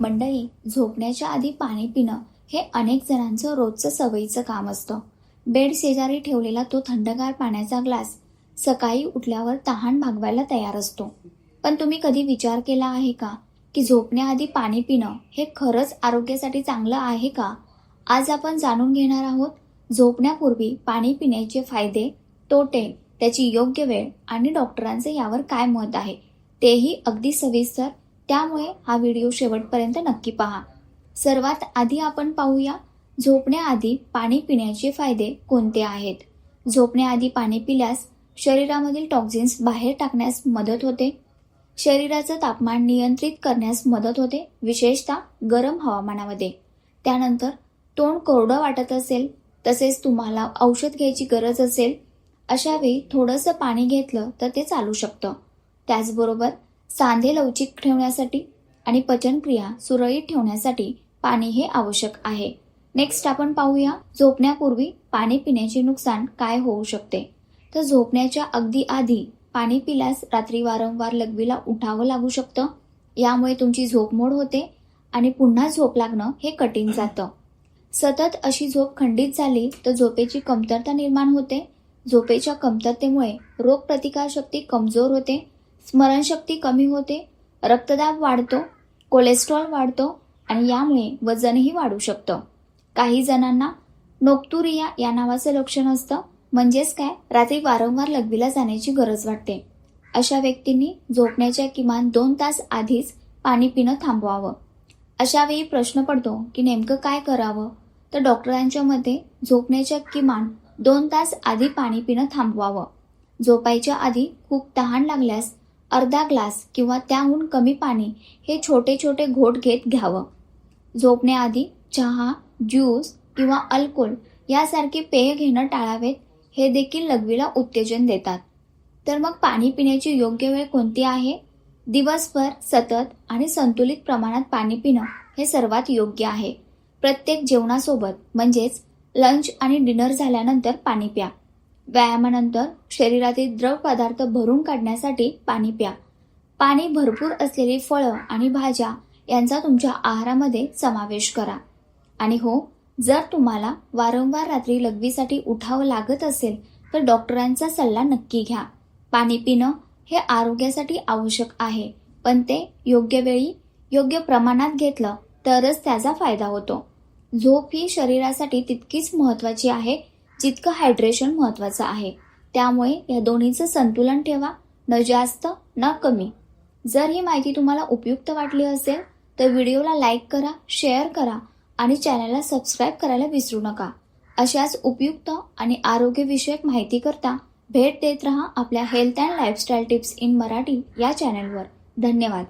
मंडळी झोपण्याच्या आधी पाणी पिणं हे अनेक जणांचं रोजचं सवयीचं काम असतं. बेड शेजारी ठेवलेला तो थंडगार पाण्याचा ग्लास सकाळी उठल्यावर तहान भागवायला तयार असतो. पण तुम्ही कधी विचार केला आहे का की झोपण्याआधी पाणी पिणं हे खरंच आरोग्यासाठी चांगलं आहे का? आज आपण जाणून घेणार आहोत झोपण्यापूर्वी पाणी पिण्याचे फायदे तोटे त्याची योग्य वेळ आणि डॉक्टरांचे यावर काय मत आहे तेही अगदी सविस्तर त्यामुळे हा व्हिडिओ शेवटपर्यंत नक्की पहा. सर्वात आधी आपण पाहूया झोपण्याआधी पाणी पिण्याचे फायदे कोणते आहेत? झोपण्याआधी पाणी पिल्यास शरीरामधील टॉक्झिन्स बाहेर टाकण्यास मदत होते. शरीराचं तापमान नियंत्रित करण्यास मदत होते विशेषतः गरम हवामानामध्ये. त्यानंतर तोंड कोरडं वाटत असेल तसेच तुम्हाला औषध घ्यायची गरज असेल अशावेळी थोडंसं पाणी घेतलं तर ते चालू शकतं. त्याचबरोबर सांधे लवचिक ठेवण्यासाठी आणि पचनक्रिया सुरळीत ठेवण्यासाठी पाणी हे आवश्यक आहे. नेक्स्ट आपण पाहूया झोपण्यापूर्वी पाणी पिण्याचे नुकसान काय होऊ शकते. तर झोपण्याच्या अगदी आधी पाणी पिल्यास रात्री वारंवार लघवीला उठावं लागू शकतं. यामुळे तुमची झोप मोड होते आणि पुन्हा झोप लागणं हे कठीण जातं. सतत अशी झोप खंडित झाली तर झोपेची कमतरता निर्माण होते. झोपेच्या कमतरतेमुळे रोगप्रतिकारशक्ती कमजोर होते. स्मरणशक्ती कमी होते रक्तदाब वाढतो कोलेस्ट्रॉल वाढतो आणि यामुळे वजनही वाढू शकतं. काही जणांना नोक्तुरिया या नावाचं लक्षण असतं. म्हणजेच काय? रात्री वारंवार लघवीला जाण्याची गरज वाटते. अशा व्यक्तींनी झोपण्याच्या किमान दोन तास आधीच पाणी पिणं थांबवावं. अशा वेळी प्रश्न पडतो की नेमकं काय करावं? तर डॉक्टरांच्या मते झोपण्याच्या किमान दोन तास आधी पाणी पिणं थांबवावं. झोपायच्या आधी खूप तहान लागल्यास अर्धा ग्लास किंवा त्याहून कमी पाणी हे छोटे छोटे घोट घेत घ्यावं. झोपण्याआधी चहा ज्यूस किंवा अल्कोहोल यासारखी पेय घेणं टाळावेत हे देखील लघवीला उत्तेजन देतात. तर मग पाणी पिण्याची योग्य वेळ कोणती आहे? दिवसभर सतत आणि संतुलित प्रमाणात पाणी पिणं हे सर्वात योग्य आहे. प्रत्येक जेवणासोबत म्हणजेच लंच आणि डिनर झाल्यानंतर पाणी प्या. व्यायामानंतर शरीरातील द्रव पदार्थ भरून काढण्यासाठी पाणी प्या. पाणी भरपूर असलेली फळं आणि भाज्या यांचा तुमच्या आहारामध्ये समावेश करा. आणि हो जर तुम्हाला वारंवार रात्री लघवीसाठी उठावं लागत असेल तर डॉक्टरांचा सल्ला नक्की घ्या. पाणी पिणं हे आरोग्यासाठी आवश्यक आहे पण ते योग्य वेळी योग्य प्रमाणात घेतलं तरच त्याचा फायदा होतो. झोप ही शरीरासाठी तितकीच महत्वाची आहे जितकं हायड्रेशन महत्त्वाचं आहे. त्यामुळे या दोन्हीचं संतुलन ठेवा. न जास्त न कमी. जर ही माहिती तुम्हाला उपयुक्त वाटली असेल तर व्हिडिओला लाईक करा शेअर करा आणि चॅनलला सबस्क्राईब करायला विसरू नका. अशाच उपयुक्त आणि आरोग्यविषयक माहिती करता भेट देत रहा आपल्या health and lifestyle tips in Marathi या चॅनलवर धन्यवाद.